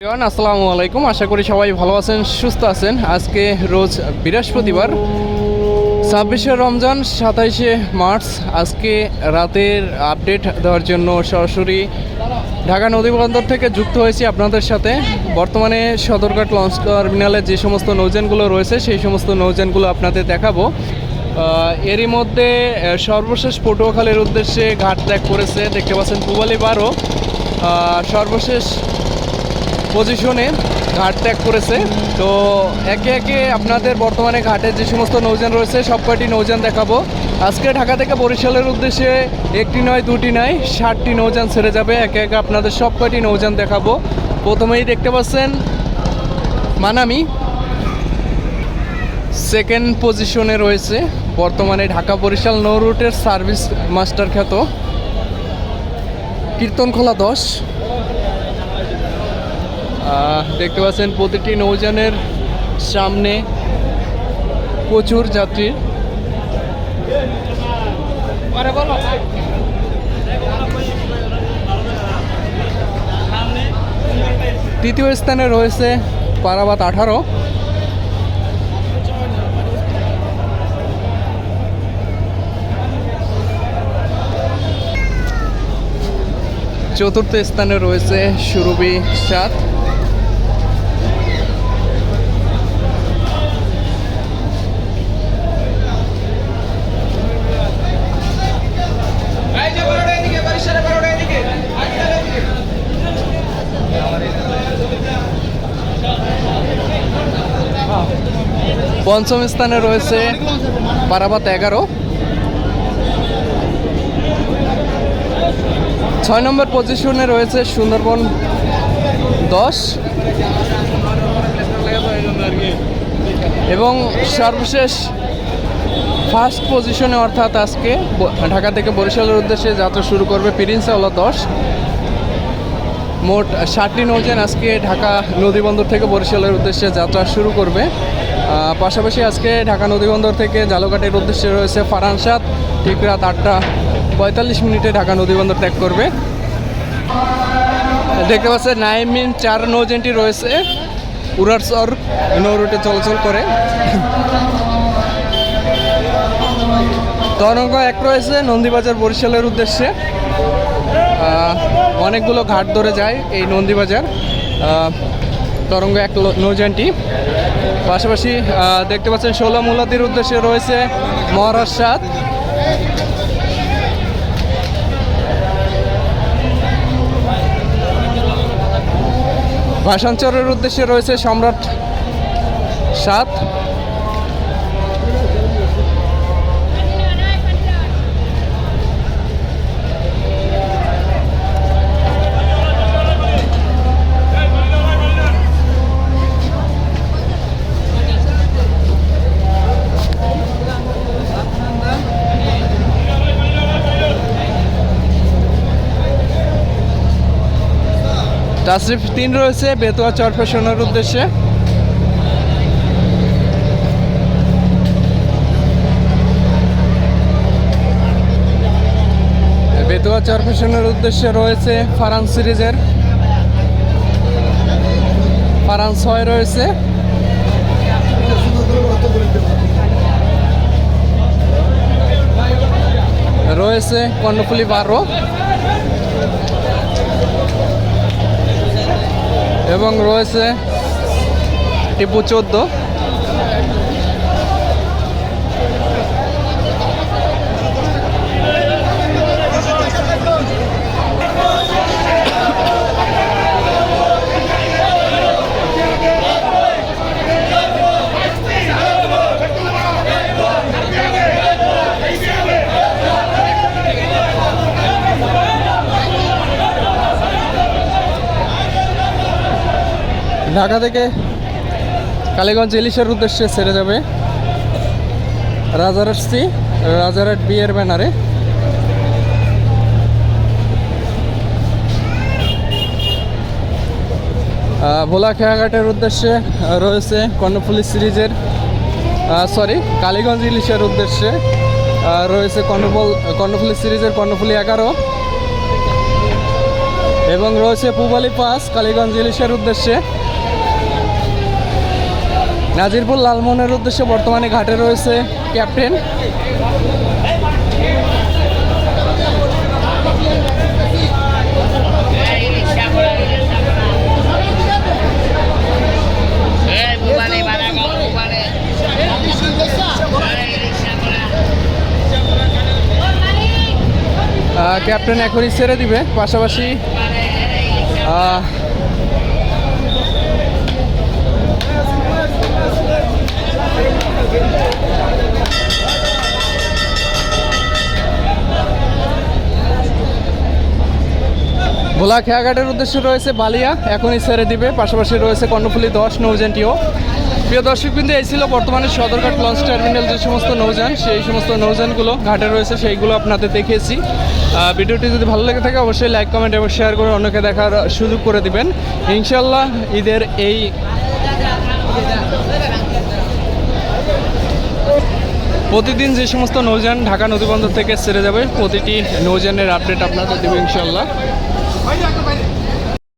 আসসালামু আলাইকুম। আশা করি সবাই ভালো আছেন, সুস্থ আছেন। আজকে রোজ বৃহস্পতিবার, ছাব্বিশে রমজান, সাতাইশে মার্চ। আজকে রাতের আপডেট দেওয়ার জন্য সরাসরি ঢাকা নদীবন্দর থেকে যুক্ত হয়েছি আপনাদের সাথে। বর্তমানে সদরঘাট লঞ্চ টার্মিনালে যে সমস্ত নৌযানগুলো রয়েছে, সেই সমস্ত নৌযানগুলো আপনাদের দেখাবো। এরই মধ্যে সর্বশেষ পটুয়াখালীর উদ্দেশ্যে ঘাট ত্যাগ করেছে, দেখতে পাচ্ছেন পুবালি বারো। সর্বশেষ পজিশনে ঘাট ত্যাগ করেছে। তো একে একে আপনাদের বর্তমানে ঘাটে যে সমস্ত নৌযান রয়েছে, সব কয়টি নৌযান দেখাবো। আজকে ঢাকা থেকে বরিশালের উদ্দেশ্যে একটি নয়, দুটি নয় ষাটটি নৌযান ছেড়ে যাবে। একে একে আপনাদের সব কয়টি নৌযান দেখাবো। প্রথমেই দেখতে পাচ্ছেন মানামি। সেকেন্ড পজিশনে রয়েছে বর্তমানে ঢাকা বরিশাল নৌ রুটের সার্ভিস মাস্টার খ্যাত কীর্তনখোলা দশ। দেখতে পাচ্ছেন প্রতিটি নৌযানের সামনে প্রচুর যাত্রী। তৃতীয় স্থানে রয়েছে পারাবাত আঠারো। চতুর্থ স্থানে রয়েছে সুরভি সাত। পঞ্চম স্থানে রয়েছে পারাবাত এগারো। ছয় নম্বর পজিশনে রয়েছে সুন্দরবন দশ। এবং সর্বশেষ ফার্স্ট পজিশনে অর্থাৎ আজকে ঢাকা থেকে বরিশালের উদ্দেশ্যে যাত্রা শুরু করবে পিরিন্সাওয়ালা দশ। মোট ষাটটি নৌযান আজকে ঢাকা নদীবন্দর থেকে বরিশালের উদ্দেশ্যে যাত্রা শুরু করবে। পাশাপাশি আজকে ঢাকা নদীবন্দর থেকে জালঘাটের উদ্দেশ্যে রয়েছে ফারানসাদ ঠিক রাত আটটা পঁয়তাল্লিশ মিনিটে ঢাকা নদীবন্দর ত্যাগ করবে। দেখতে পাচ্ছেন, নাইমিন চার নৌযানটি রয়েছে। উড়ারসর নৌ রুটে চলাচল করে। তরঙ্গ এক রয়েছে, নন্দীবাজার বরিশালের উদ্দেশ্যে। অনেকগুলো ঘাট ধরে যায় এই নন্দীবাজার। তরঙ্গ এক নৌযানটি পাশাপাশি দেখতে পাচ্ছেন ষোলো মূলাদির উদ্দেশ্যে রয়েছে মহারাজ সাত ভাষাঞ্চরের উদ্দেশ্যে রয়েছে সম্রাট সাত। তাসরিফ তিন রয়েছে, বেতুয়া চরফেশনের উদ্দেশ্যে। বেতুয়া চরফেশনের উদ্দেশ্যে রয়েছে ফারান সিরিজের। ফারান ছয় রয়েছে। রয়েছে কর্ণফুলি বারো। এবং রয়েছে টিপু চোদ্দ। ঢাকা থেকে কালীগঞ্জ ইলিশের উদ্দেশ্যে ছেড়ে যাবে রাজারহাট সি, রাজারহাট বিয়ের ব্যানারে। ভোলা খেয়াঘাটের উদ্দেশ্যে রয়েছে কর্ণফুলি সিরিজের সরি কালীগঞ্জ ইলিশের উদ্দেশ্যে রয়েছে কর্ণফুল, কর্ণফুলি সিরিজের কর্ণফুলি এগারো। এবং রয়েছে পুবালি পাস, কালীগঞ্জ ইলিশের উদ্দেশ্যে। নাজিরপুর লালমোহনের উদ্দেশ্যে বর্তমানে ঘাটে রয়েছে ক্যাপ্টেন। ক্যাপ্টেন এখনই ছেড়ে দিবে পাশাপাশি ভোলা খেয়াঘাটের উদ্দেশ্যে রয়েছে বালিয়া, এখনই ছেড়ে দিবে। পাশাপাশি রয়েছে কর্ণফুলি দশ নৌজানটিও প্রিয় দর্শক বিন্দু এই ছিল বর্তমানে সদরঘাট লঞ্চ টার্মিনাল যে সমস্ত নৌযান, সেই সমস্ত নৌযানগুলো ঘাটে রয়েছে, সেইগুলো আপনাদের দেখিয়েছি। ভিডিওটি যদি ভালো লেগে থাকে, অবশ্যই লাইক, কমেন্ট এবং শেয়ার করে অন্যকে দেখার সুযোগ করে দিবেন। ইনশাল্লাহ ঈদের এই প্রতিদিন যে সমস্ত নৌযান ঢাকা নদীবন্দর থেকে ছেড়ে যাবে, প্রতিটি নৌযানের আপডেট আপনাদের দেবো ইনশাল্লাহ